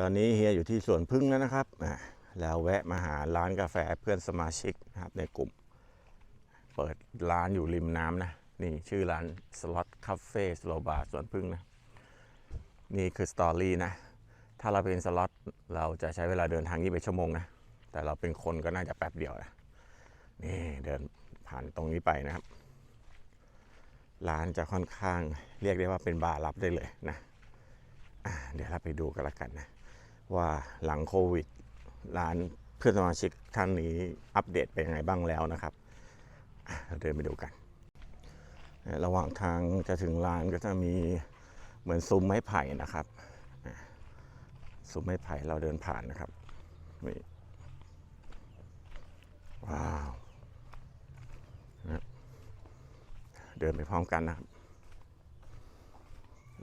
ตอนนี้เฮียอยู่ที่สวนพึ่งแล้วนะครับแล้วแวะมาหาร้านกาแฟเพื่อนสมาชิกนะครับในกลุ่ม เปิดร้านอยู่ริมน้ำนะ นี่ชื่อร้านสล็อตคาเฟ่สโลบาสวนพึ่งนะ นี่คือสตอรี่นะ ถ้าเราเป็นสล็อตเราจะใช้เวลาเดินทางยี่ไปชั่วโมงนะ แต่เราเป็นคนก็น่าจะแป๊บเดียวนะ นี่เดินผ่านตรงนี้ไปนะครับ ร้านจะค่อนข้างเรียกได้ว่าเป็นบาร์รับได้เลยนะะเดี๋ยวเราไปดูกันละกันนะ ว่าหลังโควิด ร้านเพื่อนสมาชิกท่านนี้อัปเดตเป็นยังไงบ้างแล้วนะครับเราเดินไปดูกัน ระหว่างทางจะถึงร้านก็จะมีเหมือนซุ้มไม้ไผ่นะครับซุ้มไม้ไผ่เราเดินผ่านนะครับนี่ว้าวนะเดินไปพร้อมกันนะครับ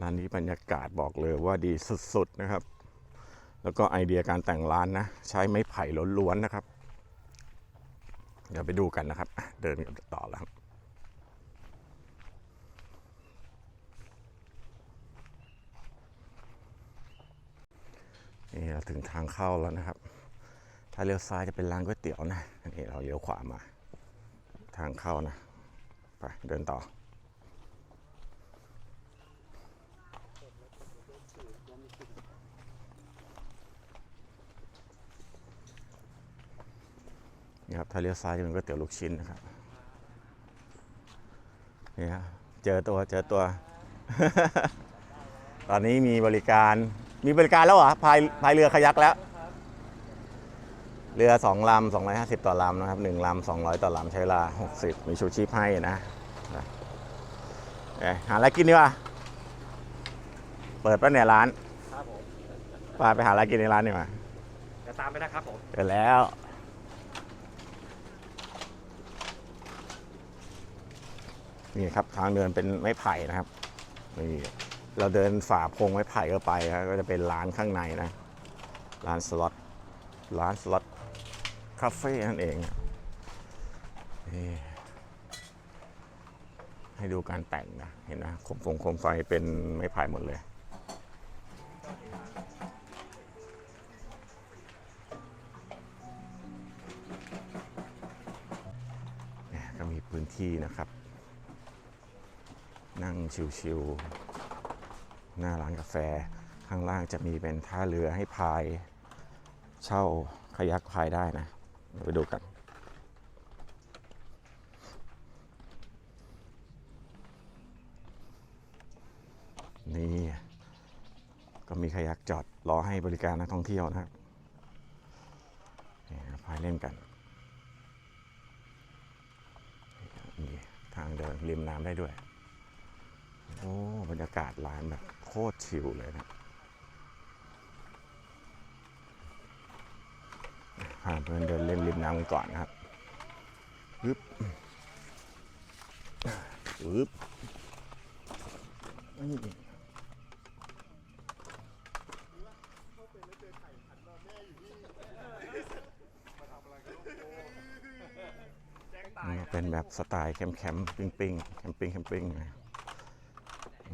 ร้านนี้บรรยากาศบอกเลยว่าดีสุดๆนะครับ แล้วก็ไอเดียการแต่งร้านนะ ใช้ไม้ไผ่ล้วนๆนะครับ เดี๋ยวไปดูกันนะครับ เดินกันต่อแล้วนี่เราถึงทางเข้าแล้วนะครับ ถ้าเลี้ยวซ้ายจะเป็นร้านก๋วยเตี๋ยวนะนี่เราเลี้ยวขวามา ทางเข้านะ ไปเดินต่อ นี่ครับถ้าเลี้ยวซ้ายจะเป็นก๋วยเตี๋ยวลูกชิ้นนะครับนี่ฮะเจอตัวเจอตัว ตอนนี้มีบริการมีบริการแล้วเหรอพายพายเรือคายักแล้ว เรือสองลำสองร้อยห้าสิบต่อลำนะครับหนึ่งลำสองร้อยต่อลำใช้เวลาหกสิบมีชูชีพให้นะนะเอ้ยหาอะไรกินดีกว่าเปิดปะเนี่ยร้านครับผมพาไปหาอะไรกินในร้านดีกว่าจะตามไปนะครับผมเปิดแล้ว นี่ครับทางเดินเป็นไม้ไผ่นะครับนี่เราเดินฝ่าพงไม้ไผ่เข้าไปครับก็จะเป็นร้านข้างในนะร้านสล็อตร้านสล็อตคาเฟ่นั่นเองนี่ให้ดูการแต่งนะ เห็นนะโคมฟงโคมไฟเป็นไม้ไผ่หมดเลยนี่ยก็มีพื้นที่นะครับ นั่งชิวๆหน้าร้านกาแฟ ข้างล่างจะมีเป็นท่าเรือให้พาย เช่าคายักพายได้นะเดี๋ยวไปดูกันนี่ ก็มีคายักจอดรอให้บริการนักท่องเที่ยวนะครับนี่พายเล่นกันทางเดินริมน้ำได้ด้วย โอ้บรรยากาศร้านแบบโคตรชิลเลยนะพาเพื่อนเดินเล่นริมน้ำกันก่อนนะครับปึ๊บปึ๊บนี่นี่เป็นแบบสไตล์แคมป์แคมป์ปิ้งปิ้งแคมปิ้งแคมปิ้งนะ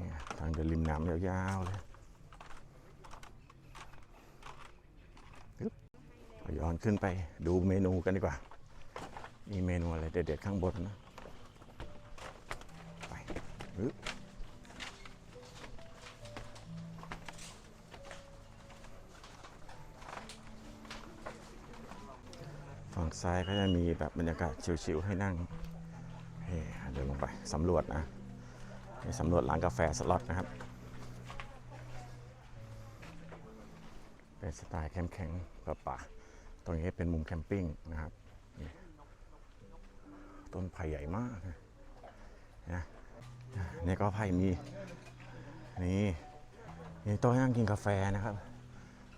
นี่ทางเดินริมน้ำยาวๆเลยย้อนขึ้นไปดูเมนูกันดีกว่า มีเมนูอะไรเด็ดๆข้างบนนะ ไปฝั่งซ้ายก็จะมีแบบบรรยากาศชิลๆให้นั่งเฮ้เดินลงไปสำรวจนะ ไปสำรวจร้านกาแฟสล็อตนะครับ เป็นสไตล์แคมป์แข็งป่าป่าตรงนี้เป็นมุมแคมปิ้งนะครับ ต้นไผ่ใหญ่มากนะนะนี่ก็ไผ่มี นี่นี่โต๊ะนั่งกินกาแฟนะครับ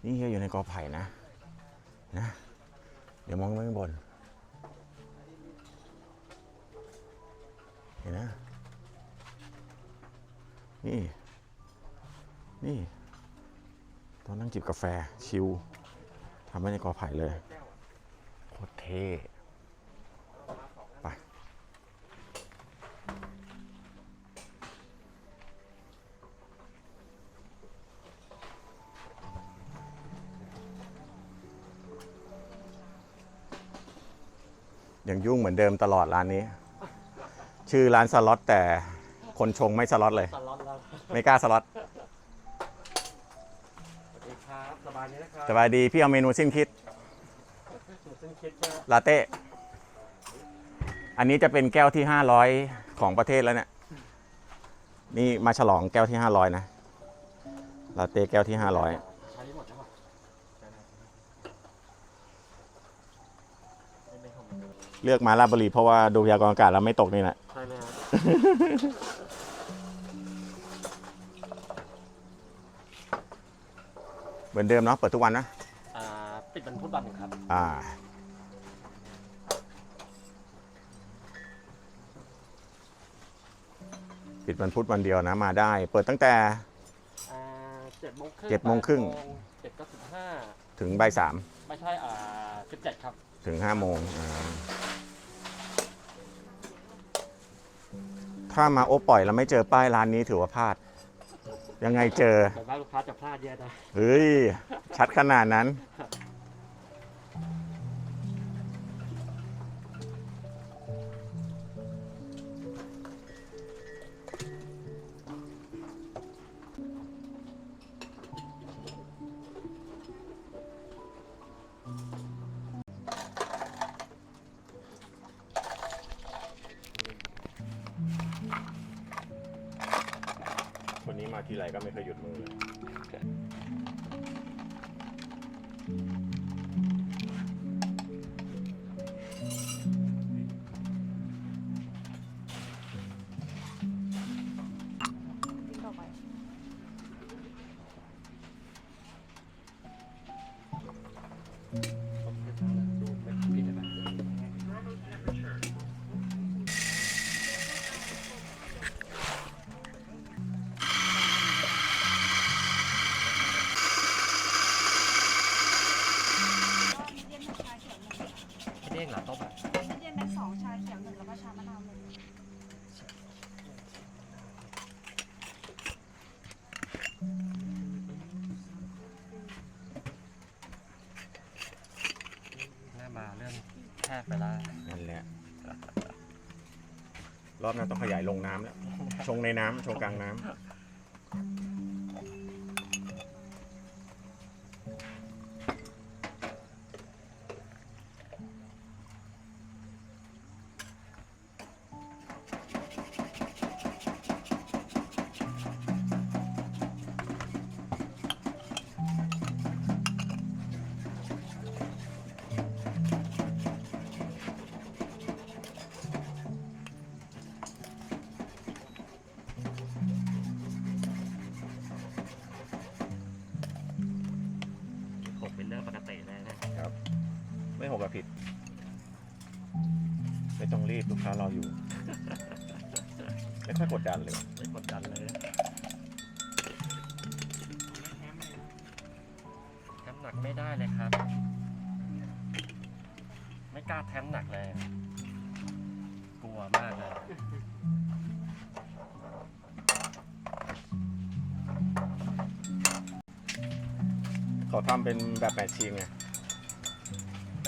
นี่เฮียอยู่ในกอไผ่นะนะ เดี๋ยวมองไปข้างบน เห็นนะ นี่ นี่ ตอนนั่งจิบกาแฟชิลทำไว้ในกอไผ่เลย โคตรเท่ไปยังยุ่งเหมือนเดิมตลอดร้านนี้ ชื่อร้านสล็อตแต่ คนชงไม่สล็อตเลย สล็อตแล้วไม่กล้าสล็อตสวัสดีครับสบายดีนะครับสบายดีพี่เอาเมนูสิ้นคิดซึ่งคิดว่าลาเต้ อันนี้จะเป็นแก้วที่ 500 ของประเทศแล้วเนี่ย นี่มาฉลองแก้วที่ 500 นะ ลาเต้แก้วที่ 500 ใช้หมดแล้วป่ะใช่ไหมไม่ไม่ของมันเลือกมาลาดบุรีเพราะว่าดูพยากรณ์อากาศแล้วไม่ตกนี่แหละ ใช่ไหมครั เหมือนเดิมเนาะเปิดทุกวันนะอ่าปิดวันพุธวันหนึ่งครับ อ่า ปิดวันพุธวันเดียวนะมาได้ เปิดตั้งแต่ อ่าเจ็ดโมงครึ่งเจ็ดโมงครึ่ง เจ็ดก็สิบห้าถึงบ่ายสามไม่ใช่อ่าสิบเจ็ดครับ ถึงห้าโมงอ่าถ้ามาโอปล่อยแล้วไม่เจอป้ายร้านนี้ถือว่าพลาด ยังไงเจอแต่ว่าลูกค้าจะพลาดเยอะนะ เฮ้ย ชัดขนาดนั้น ทีไรก็ไม่เคยหยุดมือเลยเย็ รอบหน้าต้องขยายลงน้ำแล้ว ชงในน้ำชงกลางน้ำ ไม่หกกับผิด ไม่ต้องรีบลูกค้ารออยู่ ไม่ค่อยกดดันเลยไม่กดดันเลยน้ำหนักไม่ได้เลยครับ ไม่กล้าแทมหนักเลย กลัวมากเลยเขาทำเป็นแบบแมทชิ่งไง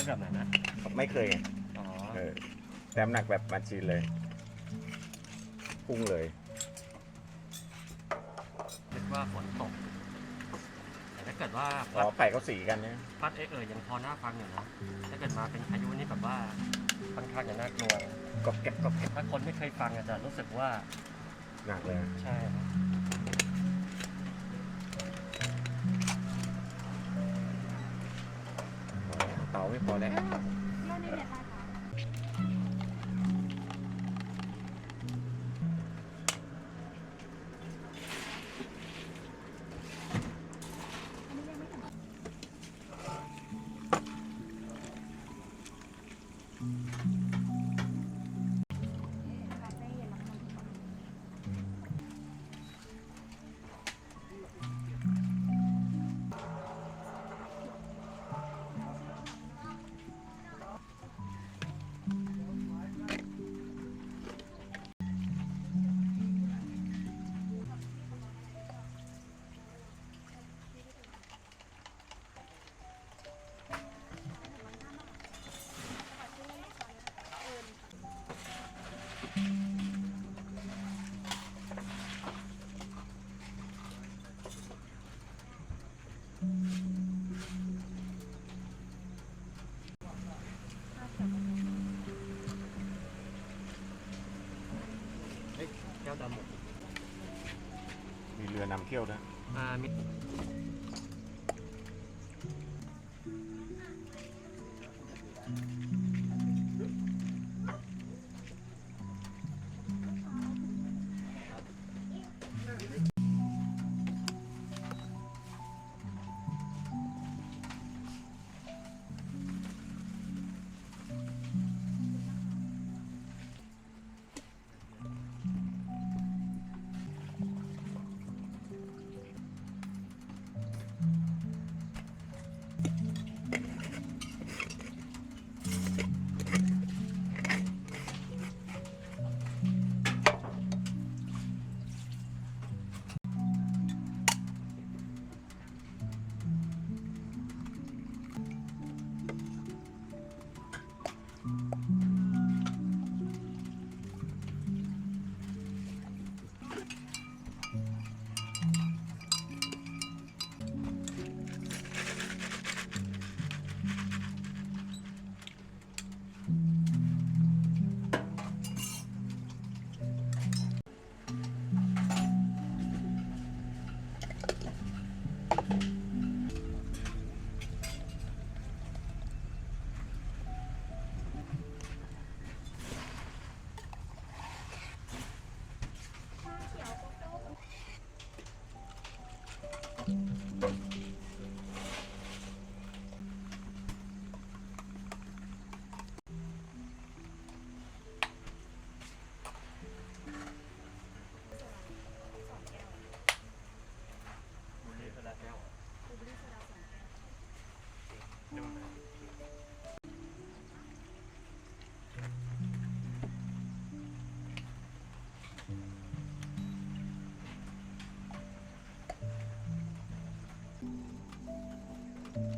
เป็นแบบไหนนะ ไม่เคยไงอ๋อ เออแต่น้ำหนักแบบแมทชิ่งเลย พุ่งเลยคิดว่าฝนตก แต่ถ้าเกิดว่าอ๋อไผ่เขาสีกันเนี่ยพัดเอเอ่ยยังพอน่าฟังอยู่นะ ถ้าเกิดมาเป็นพายุนี่แบบว่าค่อนข้างจะน่ากลัว ก็เก็บก็เก็บถ้าคนไม่เคยฟังอาจจะรู้สึกว่าหนักเลยนะใช่เตา ไม่พอแล้ว เฮ้ยแก้วดำหมดมีเรือนำเที่ยวด้วยอ่ามี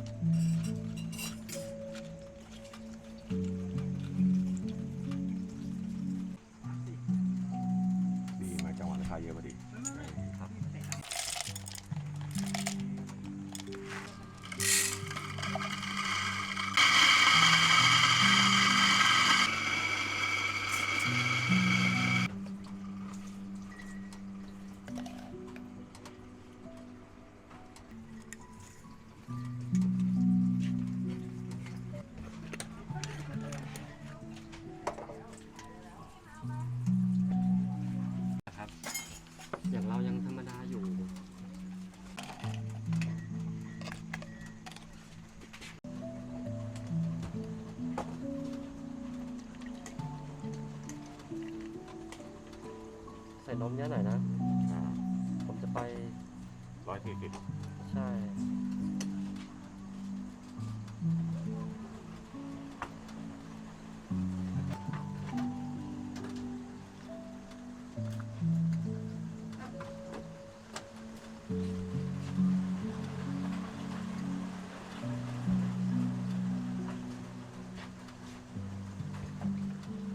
Mm-hmm. ใส่นมเยอะหน่อยนะ ผมจะไปร้อยสี่สิบใช่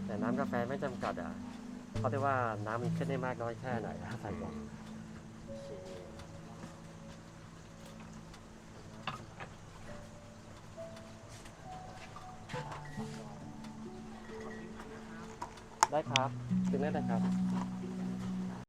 แต่น้ำกาแฟไม่จำกัดอะ เพราะได้ว่าน้ำมันขึ้นได้มากน้อยแค่ไหนถ้าใส่ก่อนได้ครับถึงได้เลยครับ